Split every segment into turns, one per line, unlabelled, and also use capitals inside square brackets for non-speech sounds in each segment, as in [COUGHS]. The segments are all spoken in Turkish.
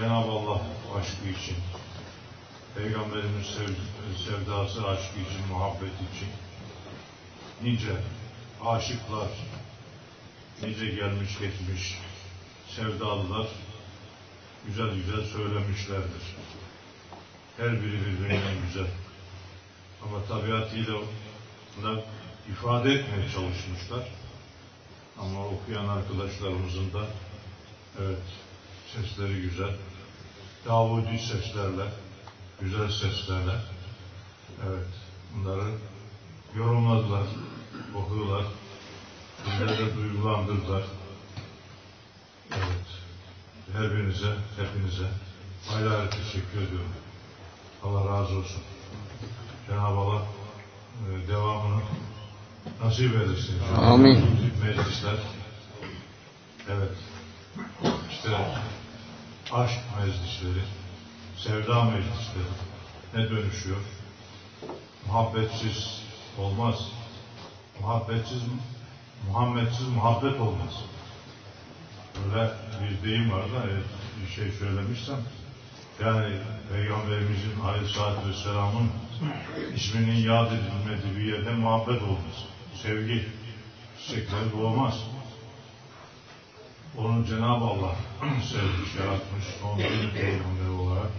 Cenab-ı Allah aşkı için, Peygamberimiz sev, sevdası aşkı için, muhabbet için nice aşıklar, nice gelmiş geçmiş sevdalılar güzel güzel söylemişlerdir. Her biri birbirinden güzel. Ama tabiatıyla da ifade etmeye çalışmışlar. Ama okuyan arkadaşlarımızın da evet sesleri güzel. Davudi seslerle, güzel seslerle evet bunları yorumladılar, okudular. Bizleri de duygulandırdılar. Evet. Her birinize, hepinize ayrı ayrı teşekkür ediyorum. Allah razı olsun. Cenab-ı Allah e, devamını nasip eylesin.
Amin.
Meclisler. Evet. İşte aşk meclisleri, sevda meclisleri ne dönüşüyor? Muhabbetsiz olmaz. Muhabbetsiz, Muhammedsiz muhabbet olmaz. Böyle bir deyim var da evet, bir şey söylemişsem yani Peygamberimizin Aleyhisselatü Vesselam'ın isminin yad edilmediği bir yerde muhabbet olmaz. Sevgi, çiçekler doğmaz. Onu Cenab-ı Allah [CLEARS THROAT] sevmiş, yaratmış, onu bir peygamber olarak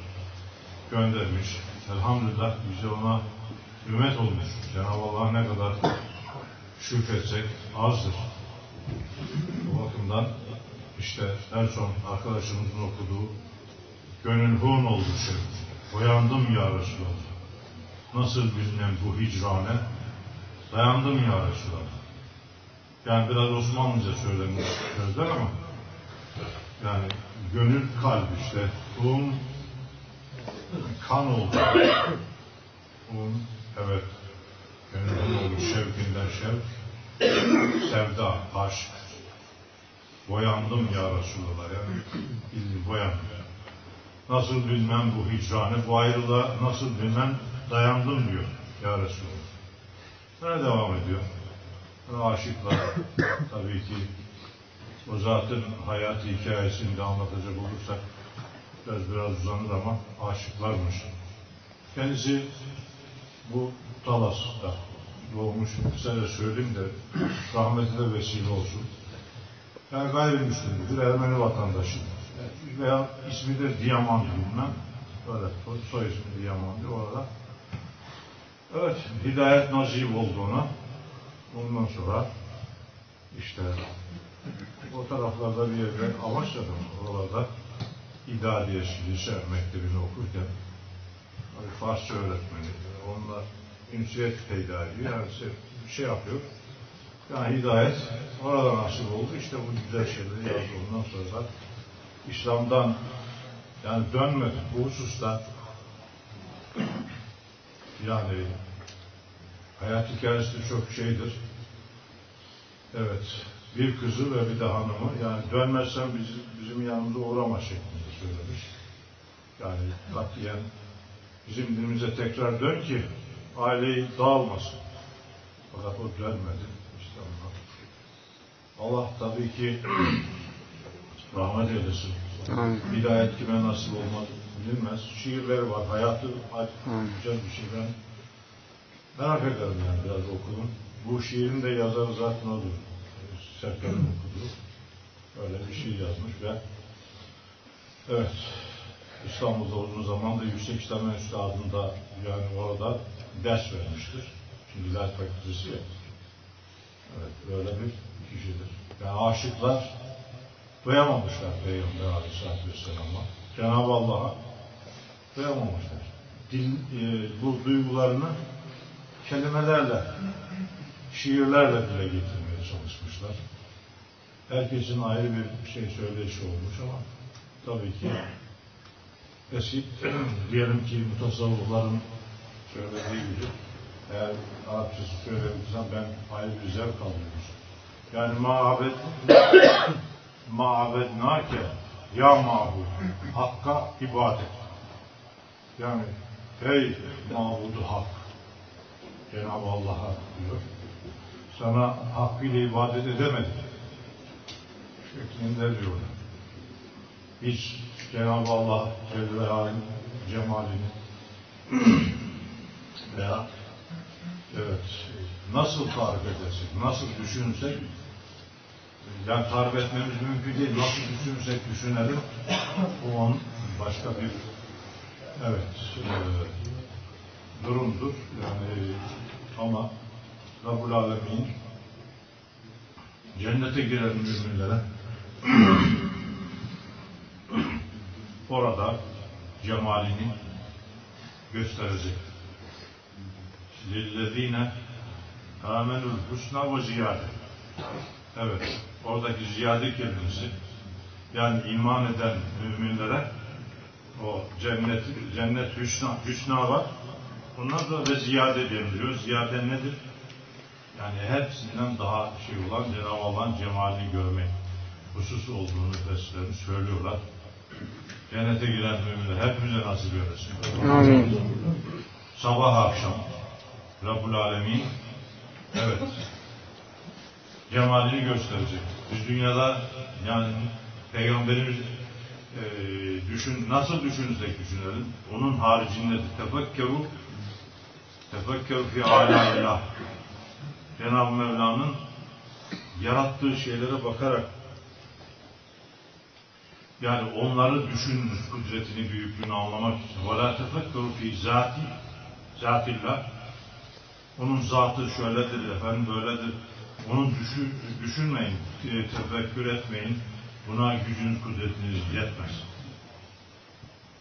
göndermiş. Elhamdülillah bize ona ümmet olmuş. Cenab-ı Allah ne kadar şükretsek azdır. Bu bakımdan işte en son arkadaşımızın okuduğu gönül hun oldu şey. Uyandım ya Resulallah. Nasıl bilmem bu hicrane dayandım ya Resulallah. Yani biraz Osmanlıca söylenmiş sözler ama yani gönül kalp işte. Hun kan oldu. Hun evet gönül hun oldu şevkinden şevk. Sevda, aşk. Boyandım ya Resulallah ya. Bildim boyandım. Nasıl bilmem bu hicranı, bu ayrılığa nasıl bilmem dayandım diyor ya Resulallah. Böyle devam ediyor. Böyle aşıklar tabii ki o zatın hayat hikayesini de anlatacak olursak biraz biraz uzanır ama aşıklarmış. Kendisi bu Talas'ta doğmuş. Size de söyleyeyim de [CLEARS THROAT] rahmeti de vesile olsun. Yani gayrimüslimdir, Ermeni vatandaşı. Veya ismi de Diamant bilmem. Böyle soy, ismi Diamant'ı orada. Evet, hidayet nasip olduğunu ondan sonra işte o taraflarda bir yerde Amasya'da oralarda İdadiye Lise Mektebi'ni okurken hani Farsça öğretmeni, onlar ünsiyet peyda. Yani bir şey yapıyor. Yani hidayet orada nasip oldu. İşte bu güzel şeyleri yazdı. Ondan sonra da İslam'dan yani dönmedi. Bu hususta yani hayat hikayesi çok şeydir. Evet. Bir kızı ve bir de hanımı yani dönmezsen bizim, bizim yanımıza uğrama şeklinde söylemiş. Yani katiyen bizim dinimize tekrar dön ki aileyi dağılmasın. Fakat o dönmedi. İşte onlar. Allah tabii ki [CLEARS THROAT] rahmet eylesin.
Amin.
Hidayet kime nasip olmaz bilinmez. Şiirleri var. Hayatı
Amin.
güzel bir şey. Ben merak ederim yani biraz okudum. Bu şiirin de yazarı zaten odur. Serkan'ın okuduğu. Öyle bir şiir yazmış ve evet İstanbul'da uzun zamanda Yüksek İslam Enstitüsü adında yani orada ders vermiştir. Şimdi İlahiyat Fakültesi ya. Evet, böyle bir kişidir. Yani aşıklar doyamamışlar Peygamber Aleyhisselatü Vesselam'a. Cenab-ı Allah'a doyamamışlar. Dil, e, bu duygularını kelimelerle, şiirlerle dile getirmeye çalışmışlar. Herkesin ayrı bir şey söyleyişi olmuş ama tabii ki eski [CLEARS THROAT] diyelim ki mutasavvıfların söylediği gibi eğer Arapçası söyleyebilirsem ben ayrı bir zevk alıyorum. Yani ma'abed [COUGHS] ma'abednake ya ma'bud hakka ibadet. Yani ey mabudu hak Cenab-ı Allah'a diyor. Sana hakkıyla ibadet edemedik. Şeklinde diyorlar. Hiç Cenab-ı Allah Celle cemalini [CLEARS THROAT] veya evet nasıl tarif edersek, nasıl düşünsek yani tarif etmemiz mümkün değil. Nasıl düşünsek düşünelim. Bu onun başka bir evet e, durumdur. Yani ama Rabbul Alemin cennete giren müminlere [CLEARS THROAT] orada cemalini gösterecek. Lillezine amenül husna ve ziyade. Evet, oradaki ziyade kelimesi yani iman eden müminlere o cennet, cennet hüsna, hüsna var. Bunlar da ve ziyade deniliyor. Ziyade nedir? Yani hepsinden daha şey olan Cenab-ı Allah'ın cemalini görmek hususu olduğunu müfessirlerimiz söylüyorlar. Cennete giren müminler hepimize nasip eylesin.
Amin.
Sabah akşam Rabbul Alemin evet cemalini gösterecek. Biz dünyada yani Peygamberimiz e, düşün, nasıl düşünürsek düşünelim. Onun haricinde tefekkeru tefekkeru fi alayillah Cenab-ı Mevla'nın yarattığı şeylere bakarak yani onları düşününüz, kudretini, büyüklüğünü anlamak için. وَلَا تَفَكَّرُوا فِي zati zatillah. Onun zatı şöyledir, efendim böyledir. Onu düşün, düşünmeyin, e, tefekkür etmeyin. Buna gücünüz, kudretiniz yetmez.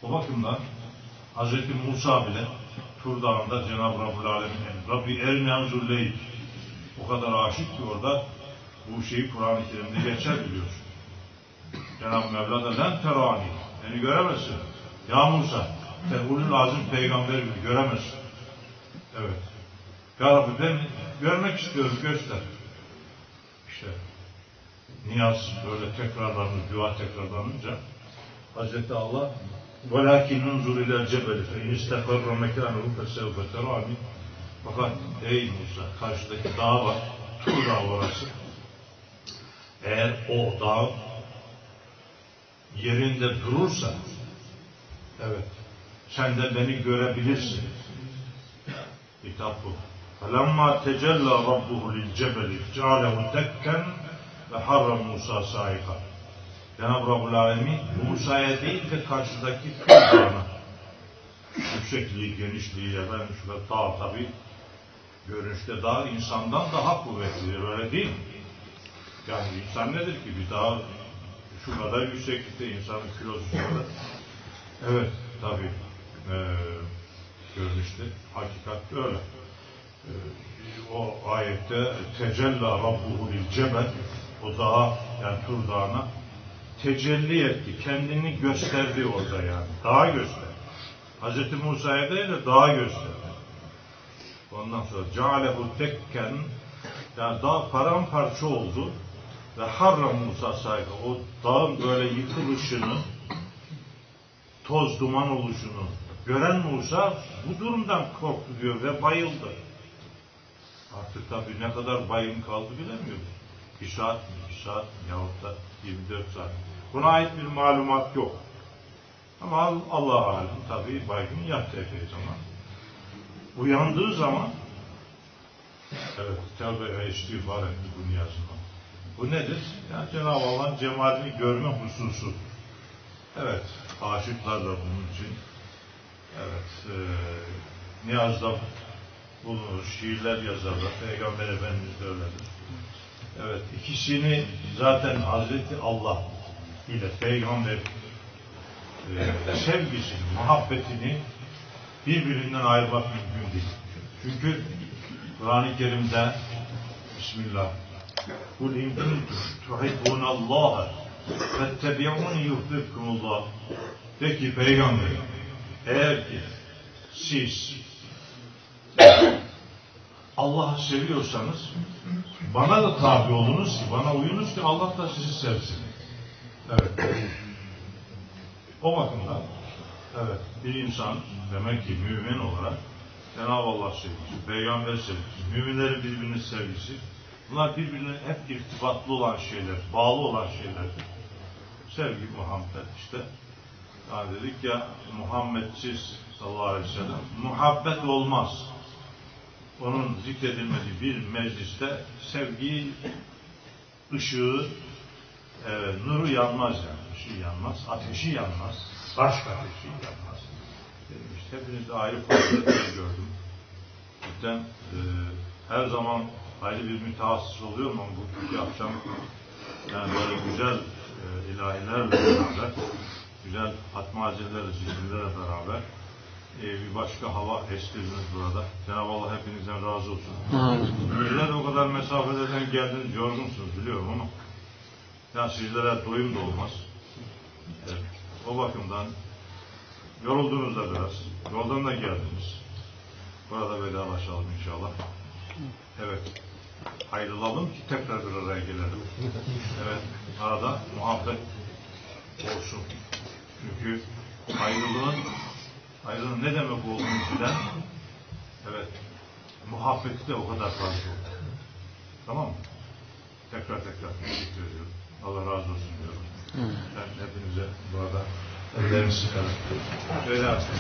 O bakımdan Hz. Musa bile Tur Dağı'nda Cenab-ı Rabbul Alemin'e Rabbi erini anzurleyik o kadar aşık ki orada bu şeyi Kur'an-ı Kerim'de geçer biliyorsun. Cenab-ı Mevla da lan terani. Beni göremezsin. Ya Musa, Tehulül Azim peygamber gibi göremezsin. Evet. Ya Rabbi ben görmek istiyorum göster. İşte niyaz böyle tekrarlanır, dua tekrarlanınca Hazreti Allah وَلَكِنْ اُنْزُرْ اِلَى الْجَبَلِ فَاِنْ اِسْتَقَرَّ مَكَانُهُ فَسَوْفَ تَرَانِ Fakat ey Musa karşıdaki dağ var, Tur Dağı orası. Eğer o dağ yerinde durursa evet sen de beni görebilirsin. Kitap bu. فَلَمَّا تَجَلَّى رَبُّهُ لِلْجَبَلِ جَعَلَهُ دَكَّنْ وَحَرَّ مُوسَى سَائِقًا Cenab-ı Rabbul Alemin Musa'ya değil de karşıdaki Tur Dağı'na yüksekliği, genişliği, efendim şurada dağ tabi görünüşte dağ insandan daha kuvvetlidir öyle değil mi? Yani insan nedir ki bir dağ şu kadar yükseklikte insanın kilosu kadar. Evet tabi e, görünüşte hakikat öyle. E, o ayette tecella rabbuhu lil cebel o dağa yani Tur Dağı'na tecelli etti. Kendini gösterdi orada yani. Dağa gösterdi. Hz. Musa'ya değil de dağa gösterdi. Ondan sonra cealehu tekken yani dağ paramparça oldu ve harra Musa saygı o dağın böyle yıkılışını toz duman oluşunu gören Musa bu durumdan korktu diyor ve bayıldı. Artık tabii ne kadar bayım kaldı bilemiyoruz. Bir saat mi, bir saat mi yahut da 24 saat. Buna ait bir malumat yok. Ama Allah alim tabii baygın yattı epey zaman. Uyandığı zaman evet tevbe ve istiğfar etti bu niyazından. Bu nedir? Yani Cenab-ı Allah'ın cemalini görme hususu. Evet, aşıklar da bunun için evet, e, niyazda bulunur, şiirler yazarlar. Peygamber Efendimiz de öyledir. Evet, ikisini zaten Hazreti Allah ile Peygamber e, sevgisini, muhabbetini birbirinden ayırmak mümkün değil. Çünkü Kur'an-ı Kerim'de Bismillah Kul in kuntum tuhibbunallaha fettebi'uni yuhbibkumullah De ki peygamber eğer ki siz Allah'ı seviyorsanız bana da tabi olunuz ki bana uyunuz ki Allah da sizi sevsin. Evet. O bakımdan evet bir insan demek ki mümin olarak Cenab-ı Allah sevgisi, peygamber sevgisi, müminlerin birbirinin sevgisi bunlar birbirine hep irtibatlı olan şeyler, bağlı olan şeylerdir. Sevgi, muhabbet işte. Ya dedik ya Muhammedsiz sallallahu aleyhi ve sellem muhabbet olmaz. Onun zikredilmediği bir mecliste sevgi ışığı evet, nuru yanmaz yani. Işığı yanmaz, ateşi yanmaz. Aşk ateşi yanmaz. Dedim işte hepinizde ayrı faziletler [COUGHS] gördüm. Cidden e, her zaman ayrı bir mütehassıs oluyor mu bu akşam yani böyle güzel e, ilahilerle beraber güzel hatmacelerle, zikirlerle beraber e, bir başka hava estirdiniz burada. Cenab-ı Allah hepinizden razı olsun. Sizler de o kadar mesafelerden geldiniz, yorgunsunuz biliyorum ama ya sizlere doyum da olmaz. Evet, o bakımdan yoruldunuz da biraz. Yoldan da geldiniz. Burada vedalaşalım inşallah. Evet. Ayrılalım ki tekrar bir araya gelelim. Evet. Arada muhabbet olsun. Çünkü ayrılığın ayrılığın ne demek olduğunu bilen evet muhabbeti de o kadar fazla olur. Tamam mı? Tekrar tekrar teşekkür ediyorum. Allah razı olsun diyorum. Ben hepinize bu arada ellerimi sıkarım. Öyle artık.